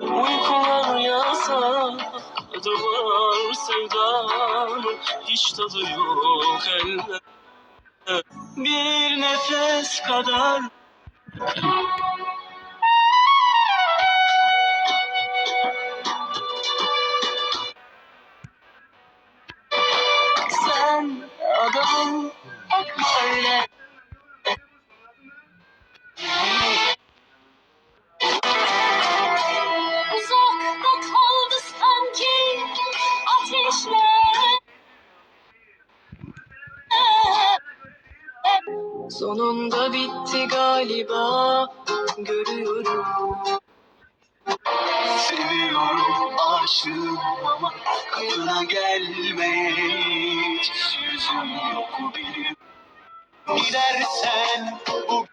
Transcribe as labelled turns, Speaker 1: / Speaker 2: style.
Speaker 1: Uykular yazan adı var sevdamın Hiç tadı yok elde Bir nefes kadar Sen adamın hep
Speaker 2: böyle
Speaker 1: Sonunda bitti galiba. Görüyorum. Seviyorum aşığım ama kapına gelmeye hiç yüzüm yok benim. Gidersen bu